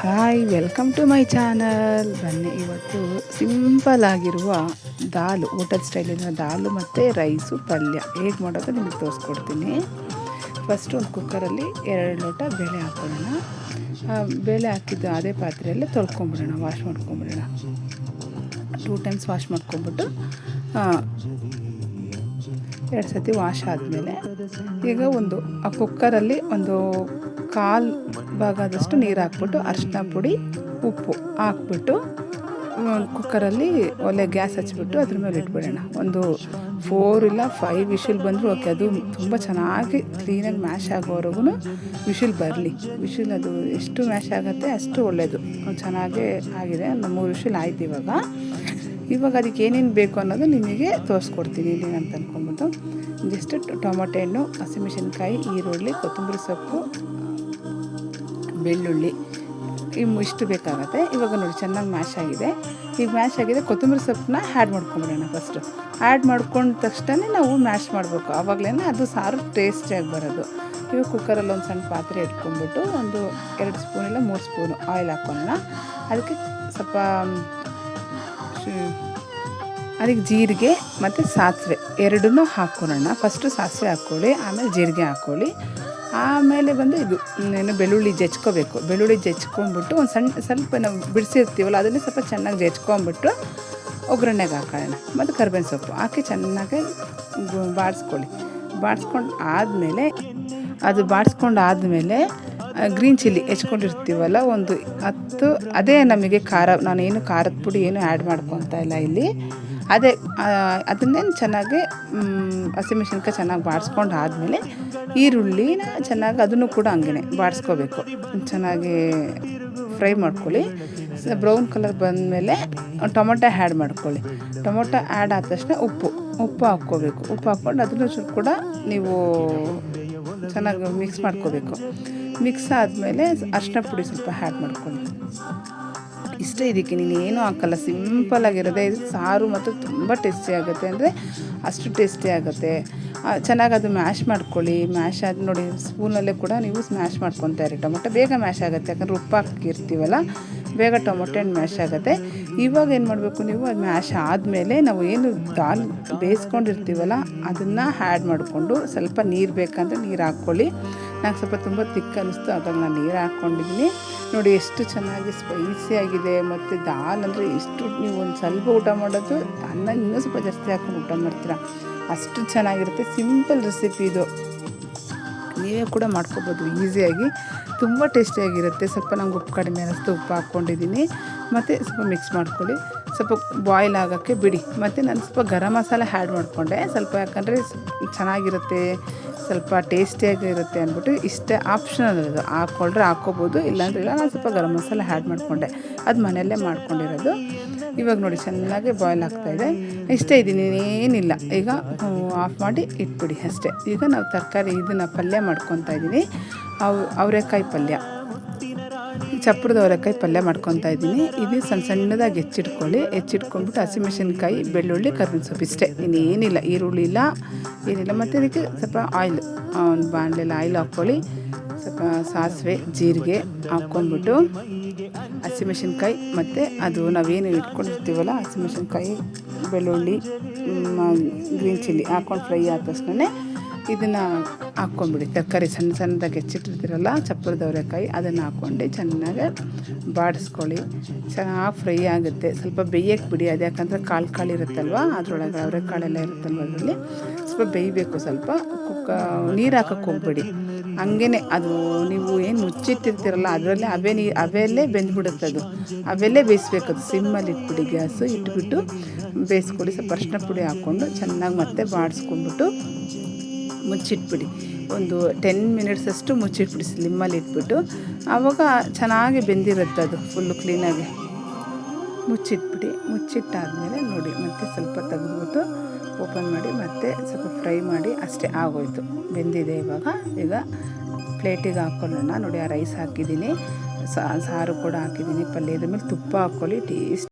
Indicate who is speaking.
Speaker 1: Hi welcome to my channel ಬನ್ನಿ ಇವತ್ತು simple ಆಗಿರುವ ದಾಲು ಹೋಟೆಲ್ ಸ್ಟೈಲಿನ ದಾಲು ಮತ್ತು ರೈಸು ಪಲ್ಯ. ಹೇಗೆ ಮಾಡೋದು ನಿಮಗೆ ತೋರಿಸ್ಕೊಡ್ತೀನಿ. ಫಸ್ಟ್ ಒಂದು ಕುಕ್ಕರಲ್ಲಿ ಎರಡು ಲೋಟ ಬೇಳೆ ಆ, ಬೇಳೆ ಹಾಕಿದ್ದು ಅದೇ ಪಾತ್ರೆಯಲ್ಲಿ ತೊಳ್ಕೊಂಬಿಡೋಣ ವಾಶ್ ಮಾಡ್ಕೊಂಬಿಡೋಣ. ಟೂ ಟೈಮ್ಸ್ ವಾಶ್ ಮಾಡ್ಕೊಂಬಿಟ್ಟು ಎರಡು ಸತಿ ವಾಶ್ ಆದಮೇಲೆ ಈಗ ಒಂದು ಆ ಕುಕ್ಕರಲ್ಲಿ ಒಂದು ಕಾಲು ಭಾಗದಷ್ಟು ನೀರು ಹಾಕ್ಬಿಟ್ಟು ಅರಿಶಿನ ಪುಡಿ, ಉಪ್ಪು ಹಾಕ್ಬಿಟ್ಟು ಕುಕ್ಕರಲ್ಲಿ ಒಲೆ ಗ್ಯಾಸ್ ಹಚ್ಬಿಟ್ಟು ಅದ್ರ ಮೇಲೆ ಇಟ್ಬಿಡೋಣ. ಒಂದು ಫೋರ್ ಇಲ್ಲ ಫೈವ್ ವಿಷಿಲ್ ಬಂದರೂ ಓಕೆ ಅದು ತುಂಬ ಚೆನ್ನಾಗಿ ಕ್ಲೀನಾಗಿ ಮ್ಯಾಶ್ ಆಗೋವರೆಗೂ ವಿಷಿಲ್ ಬರಲಿ. ವಿಷಿಲ್ ಅದು ಎಷ್ಟು ಮ್ಯಾಶ್ ಆಗುತ್ತೆ ಅಷ್ಟು ಒಳ್ಳೆಯದು ಚೆನ್ನಾಗೇ ಆಗಿದೆ, ಒಂದು ಮೂರು ವಿಷಿಲ್ ಆಯ್ತು ಇವಾಗ. ಇವಾಗ ಅದಕ್ಕೆ ಏನೇನು ಬೇಕು ಅನ್ನೋದು ನಿಮಗೆ ತೋರಿಸ್ಕೊಡ್ತೀನಿ ಅಂತ ಅಂದ್ಕೊಂಬಿಟ್ಟು ಜಸ್ಟ್ ಟೊಮೊಟೆ ಹಣ್ಣು, ಹಸಿಮೆಣಸಿನ್ಕಾಯಿ, ಈರುಳ್ಳಿ, ಕೊತ್ತಂಬರಿ ಸೊಪ್ಪು ಬೆಳ್ಳುಳ್ಳಿ. ಇಷ್ಟು ಬೇಕಾಗುತ್ತೆ. ಇವಾಗ ನೋಡಿ, ಚೆನ್ನಾಗಿ ಮ್ಯಾಶ್ ಆಗಿದೆ. ಈಗ ಮ್ಯಾಶ್ ಆಗಿದೆ. ಕೊತ್ತಂಬರಿ ಸೊಪ್ಪನ್ನ ಆ್ಯಡ್ ಮಾಡ್ಕೊಂಬಿಡೋಣ ಫಸ್ಟು ಆ್ಯಡ್ ಮಾಡ್ಕೊಂಡ ತಕ್ಷಣ ನಾವು ಮ್ಯಾಶ್ ಮಾಡಬೇಕು. ಆವಾಗಲೇ ಅದು ಸಾರು ಟೇಸ್ಟಿಯಾಗಿ ಬರೋದು. ಇವಾಗ ಕುಕ್ಕರಲ್ಲಿ ಒಂದು ಸಣ್ಣ ಪಾತ್ರೆ ಇಟ್ಕೊಂಡ್ಬಿಟ್ಟು ಒಂದು ಎರಡು ಸ್ಪೂನ್ ಇಲ್ಲ ಮೂರು ಸ್ಪೂನು ಆಯಿಲ್ ಹಾಕ್ಕೊಳ್ಳೋಣ ಅದಕ್ಕೆ ಸ್ವಲ್ಪ ಅದಕ್ಕೆ ಜೀರಿಗೆ ಮತ್ತು ಸಾಸಿವೆ ಎರಡನ್ನೂ ಹಾಕ್ಕೊಳ್ಳೋಣ ಫಸ್ಟು ಸಾಸಿವೆ ಹಾಕ್ಕೊಳ್ಳಿ ಆಮೇಲೆ ಜೀರಿಗೆ ಹಾಕ್ಕೊಳ್ಳಿ ಆಮೇಲೆ ಬಂದು ಇದು ಏನು ಬೆಳ್ಳುಳ್ಳಿ ಜಚ್ಕೋಬೇಕು ಬೆಳ್ಳುಳ್ಳಿ ಜಚ್ಕೊಂಡ್ಬಿಟ್ಟು ಒಂದು ಸಣ್ಣ, ಸ್ವಲ್ಪ ನಾವು ಬಿಡಿಸಿರ್ತೀವಲ್ಲ, ಅದನ್ನೇ ಸ್ವಲ್ಪ ಚೆನ್ನಾಗಿ ಜಚ್ಕೊಂಡ್ಬಿಟ್ಟು ಒಗ್ಗರಣೆಗೆ ಹಾಕೋಣ. ಮತ್ತು ಕರ್ಬೇವಿನ ಸೊಪ್ಪು ಹಾಕಿ ಚೆನ್ನಾಗಿ ಬಾಡಿಸ್ಕೊಳ್ಳಿ. ಬಾಡಿಸ್ಕೊಂಡು ಆದಮೇಲೆ, ಅದು ಬಾಡಿಸ್ಕೊಂಡು ಆದಮೇಲೆ ಗ್ರೀನ್ ಚಿಲ್ಲಿ ಹೆಚ್ಕೊಂಡಿರ್ತೀವಲ್ಲ, ಒಂದು ಹತ್ತು, ಅದೇ ನಮಗೆ ಖಾರ, ನಾನೇನು ಖಾರದ ಪುಡಿ ಏನು ಆ್ಯಡ್ ಮಾಡ್ಕೊತಾ ಇಲ್ಲ ಇಲ್ಲಿ. ಅದೇ ಅದನ್ನೇನು ಅದನ್ನೇ ಚೆನ್ನಾಗಿ ಹಸಿಮೆಣ್ಸಿನ್ಕಾಯಿ ಚೆನ್ನಾಗಿ ಬಾಡಿಸ್ಕೊಂಡು ಆದಮೇಲೆ ಈರುಳ್ಳಿನ ಚೆನ್ನಾಗಿ ಅದನ್ನು ಕೂಡ ಹಂಗೆ ಬಾಡಿಸ್ಕೋಬೇಕು ಚೆನ್ನಾಗಿ ಫ್ರೈ ಮಾಡ್ಕೊಳ್ಳಿ. ಬ್ರೌನ್ ಕಲರ್ ಬಂದಮೇಲೆ ಟೊಮೊಟೊ ಆ್ಯಡ್ ಮಾಡ್ಕೊಳ್ಳಿ. ಟೊಮೊಟೊ ಆ್ಯಡ್ ಆದ ತಕ್ಷಣ ಉಪ್ಪು ಉಪ್ಪು ಹಾಕ್ಕೋಬೇಕು. ಉಪ್ಪು ಹಾಕ್ಕೊಂಡು ಅದನ್ನು ಕೂಡ ನೀವು ಚೆನ್ನಾಗಿ ಮಿಕ್ಸ್ ಮಾಡ್ಕೋಬೇಕು. ಮಿಕ್ಸ್ ಆದಮೇಲೆ ಅರಿಶಿನ ಪುಡಿ ಸ್ವಲ್ಪ ಹ್ಯಾಡ್ ಮಾಡ್ಕೊಳ್ಳಿ. ಇಷ್ಟ ಇದಕ್ಕೆ ನೀನು ಏನೂ ಹಾಕಲ್ಲ. ಸಿಂಪಲ್ ಆಗಿರೋದೆ ಇದು. ಸಾರು ಮತ್ತು ತುಂಬ ಟೇಸ್ಟಿ ಆಗುತ್ತೆ. ಅಂದರೆ ಅಷ್ಟು ಟೇಸ್ಟಿ ಆಗುತ್ತೆ. ಚೆನ್ನಾಗಿ ಅದು ಮ್ಯಾಶ್ ಮಾಡ್ಕೊಳ್ಳಿ. ಮ್ಯಾಶ್ ಆದ ನೋಡಿ ಸ್ಪೂನಲ್ಲೇ ಕೂಡ ನೀವು ಸ್ಮ್ಯಾಶ್ ಮಾಡ್ಕೊತಾ ಇರಿ. ಟೊಮೊಟೊ ಬೇಗ ಮ್ಯಾಶ್ ಆಗುತ್ತೆ. ಯಾಕಂದ್ರೆ ಉಪ್ಪು ಹಾಕಿರ್ತೀವಲ್ಲ? ಬೇಗ ಟೊಮೊಟೊ ಹಣ್ಣು ಮ್ಯಾಶ್ ಆಗುತ್ತೆ. ಇವಾಗ ಏನು ಮಾಡಬೇಕು ನೀವು, ಅದು ಮ್ಯಾಶ್ ಆದಮೇಲೆ ನಾವು ಏನು ದಾಲ್ ಬೇಯಿಸ್ಕೊಂಡಿರ್ತೀವಲ್ಲ, ಅದನ್ನು ಆ್ಯಡ್ ಮಾಡಿಕೊಂಡು ಸ್ವಲ್ಪ ನೀರು ಬೇಕಂದರೆ ನೀರು ಹಾಕ್ಕೊಳ್ಳಿ. ನಂಗೆ ಸ್ವಲ್ಪ ತುಂಬ ತಿಕ್ಕ ಅನ್ನಿಸ್ತು ಅದಾಗ ನಾನು ನೀರು ಹಾಕ್ಕೊಂಡಿದ್ದೀನಿ ನೋಡಿ ಎಷ್ಟು ಚೆನ್ನಾಗಿ ಸ್ಪೈಸಿಯಾಗಿದೆ ಮತ್ತು ದಾಲ್ ಅಂದರೆ ಎಷ್ಟು ನೀವು ಒಂದು ಸ್ವಲ್ಪ ಊಟ ಮಾಡೋದು, ಅನ್ನ ಇನ್ನೂ ಸ್ವಲ್ಪ ಜಾಸ್ತಿ ಹಾಕೊಂಡು ಊಟ ಮಾಡ್ತೀರಾ. ಅಷ್ಟು ಚೆನ್ನಾಗಿರುತ್ತೆ, ಸಿಂಪಲ್ ರೆಸಿಪಿ ಇದು. ನೀವೇ ಕೂಡ ಮಾಡ್ಕೋಬೋದು, ಈಸಿಯಾಗಿ. ತುಂಬ ಟೇಸ್ಟಿಯಾಗಿರುತ್ತೆ. ಸ್ವಲ್ಪ ನಂಗೆ ಉಪ್ಪು ಕಡಿಮೆ ಅನ್ನಿಸ್ತು, ಉಪ್ಪು ಹಾಕ್ಕೊಂಡಿದ್ದೀನಿ. ಮತ್ತು ಸ್ವಲ್ಪ ಮಿಕ್ಸ್ ಮಾಡ್ಕೊಳ್ಳಿ. ಸ್ವಲ್ಪ ಬಾಯ್ಲ್ ಆಗೋಕ್ಕೆ ಬಿಡಿ. ಮತ್ತು ನಾನು ಸ್ವಲ್ಪ ಗರಂ ಮಸಾಲೆ ಆ್ಯಡ್ ಮಾಡಿಕೊಂಡೆ. ಸ್ವಲ್ಪ ಯಾಕಂದರೆ ಚೆನ್ನಾಗಿರುತ್ತೆ. ಸ್ವಲ್ಪ ಟೇಸ್ಟಿಯಾಗಿ ಇರುತ್ತೆ ಅಂದ್ಬಿಟ್ಟು ಇಷ್ಟೇ ಆಪ್ಷನಲ್ ಅದು. ಹಾಕ್ಕೊಂಡ್ರೆ ಹಾಕ್ಕೋಬೋದು, ಇಲ್ಲಾಂದ್ರೆ ಇಲ್ಲ, ನಾನು ಸ್ವಲ್ಪ ಗರಂ ಮಸಾಲೆ ಆ್ಯಡ್ ಮಾಡಿಕೊಂಡೆ. ಅದು ಮನೆಯಲ್ಲೇ ಮಾಡ್ಕೊಂಡಿರೋದು. ಇವಾಗ ನೋಡಿ ಚೆನ್ನಾಗಿ ಬಾಯ್ಲ್ ಆಗ್ತಾಯಿದೆ ಇಷ್ಟೇ ಇದೀನಿ, ಏನಿಲ್ಲ. ಈಗ ಆಫ್ ಮಾಡಿ ಇಟ್ಬಿಡಿ ಅಷ್ಟೇ. ಈಗ ನಾವು ತರಕಾರಿ ಇದನ್ನು ಪಲ್ಯ ಮಾಡ್ಕೊತಾ ಇದ್ದೀನಿ ಅವು ಅವರೆಕಾಯಿ ಪಲ್ಯ. ಚಪ್ಪರದ ಅವರೆಕಾಯಿ ಪಲ್ಯ ಮಾಡ್ಕೊತಾ ಇದ್ದೀನಿ. ಇದು ಸಣ್ಣ ಸಣ್ಣದಾಗಿ ಹೆಚ್ಚಿಟ್ಕೊಳ್ಳಿ. ಹೆಚ್ಚಿಟ್ಕೊಂಡ್ಬಿಟ್ಟು ಹಸಿಮೆಣಸಿನ್ಕಾಯಿ ಬೆಳ್ಳುಳ್ಳಿ, ಕರ್ಬೇವಿನ ಸೊಪ್ಪು ಇಷ್ಟೇ. ಇನ್ನೇನಿಲ್ಲ, ಈರುಳ್ಳಿ ಇಲ್ಲ, ಏನಿಲ್ಲ. ಮತ್ತು ಇದಕ್ಕೆ ಸ್ವಲ್ಪ ಆಯಿಲ್ ಒಂದು ಬಾಣಲೆಲ್ಲ ಆಯಿಲ್ ಹಾಕ್ಕೊಳ್ಳಿ. ಸ್ವಲ್ಪ ಸಾಸಿವೆ, ಜೀರಿಗೆ ಹಾಕ್ಕೊಂಡ್ಬಿಟ್ಟು ಹಸಿಮೆಣಸಿನ್ಕಾಯಿ ಮತ್ತು ಅದು ನಾವೇನು ಇಟ್ಕೊಂಡಿರ್ತೀವಲ್ಲ ಹಸಿಮೆಣಸಿನ್ಕಾಯಿ ಬೆಳ್ಳುಳ್ಳಿ ಗ್ರೀನ್ ಚಿಲ್ಲಿ ಹಾಕ್ಕೊಂಡು ಫ್ರೈ ಆದ ತಕ್ಷಣ ಇದನ್ನು ಹಾಕ್ಕೊಂಬಿಡಿ ತರಕಾರಿ ಸಣ್ಣ ಸಣ್ಣದಾಗಿ ಹೆಚ್ಚಿಟ್ಟಿರ್ತೀರಲ್ಲ ಚಪ್ಪರದ ಅವರೆಕಾಯಿ ಅದನ್ನು ಹಾಕ್ಕೊಂಡು ಚೆನ್ನಾಗಿ ಬಾಡಿಸ್ಕೊಳ್ಳಿ. ಚೆನ್ನಾಗಿ ಫ್ರೈ ಆಗುತ್ತೆ. ಸ್ವಲ್ಪ ಬೇಯಕ್ಕೆ ಬಿಡಿ ಅದು, ಯಾಕಂದರೆ ಕಾಳು ಕಾಳು ಇರುತ್ತಲ್ವ, ಅದರೊಳಗೆ ಅವರೆಕಾಳೆಲ್ಲ ಇರುತ್ತಲ್ವ ಅದರಲ್ಲಿ. ಸ್ವಲ್ಪ ಬೇಯಬೇಕು ಸ್ವಲ್ಪ. ಕುಕ್ಕ, ನೀರು ಹಾಕಕ್ಕೆ ಹೋಗ್ಬೇಡಿ. ಹಂಗೇ ಅದು ನೀವು ಏನು ಮುಚ್ಚಿಟ್ಟಿರ್ತೀರಲ್ಲ, ಅದರಲ್ಲೇ ಅವೇ ನೀರು ಅವೆಲ್ಲೇ ಬೆಂದ್ಬಿಡುತ್ತೆ ಅದು. ಅವೆಲ್ಲೇ ಬೇಯಿಸ್ಬೇಕು ಅದು. ಸಿಮ್ಮಲ್ಲಿ ಇಟ್ಬಿಡಿ ಗ್ಯಾಸು, ಇಟ್ಬಿಟ್ಟು ಬೇಯಿಸ್ಕೊಡಿ ಸ್ವಲ್ಪ ಅರ್ಶಿನ ಪುಡಿ ಹಾಕ್ಕೊಂಡು ಚೆನ್ನಾಗಿ ಮತ್ತೆ ಬಾಡಿಸ್ಕೊಂಡ್ಬಿಟ್ಟು ಮುಚ್ಚಿಟ್ಬಿಡಿ. ಒಂದು ಟೆನ್ ಮಿನಿಟ್ಸ್ ಅಷ್ಟು ಮುಚ್ಚಿಟ್ಬಿಡಿ ಸ್ಲಿಮ್ಮಲ್ಲಿ ಇಟ್ಬಿಟ್ಟು. ಆವಾಗ ಚೆನ್ನಾಗಿ ಬೆಂದಿರುತ್ತೆ ಅದು ಫುಲ್ಲು ಕ್ಲೀನಾಗಿ ಮುಚ್ಚಿಟ್ಬಿಡಿ. ಮುಚ್ಚಿಟ್ಟಾದಮೇಲೆ ನೋಡಿ, ಮತ್ತೆ ಸ್ವಲ್ಪ ತೆಗೆದ್ಬಿಟ್ಟು ಓಪನ್ ಮಾಡಿ, ಮತ್ತೆ ಸ್ವಲ್ಪ ಫ್ರೈ ಮಾಡಿ ಅಷ್ಟೇ ಆಗೋಯ್ತು. ಬೆಂದಿದೆ ಇವಾಗ. ಈಗ ಪ್ಲೇಟಿಗೆ ಹಾಕ್ಕೊಳ್ಳೋಣ ನೋಡಿ, ಆ ರೈಸ್ ಹಾಕಿದ್ದೀನಿ. ಸಾರು ಕೂಡ ಹಾಕಿದ್ದೀನಿ. ಪಲ್ಯದ ಮೇಲೆ ತುಪ್ಪ ಹಾಕ್ಕೊಳ್ಳಿ. ಟೇಸ್ಟ್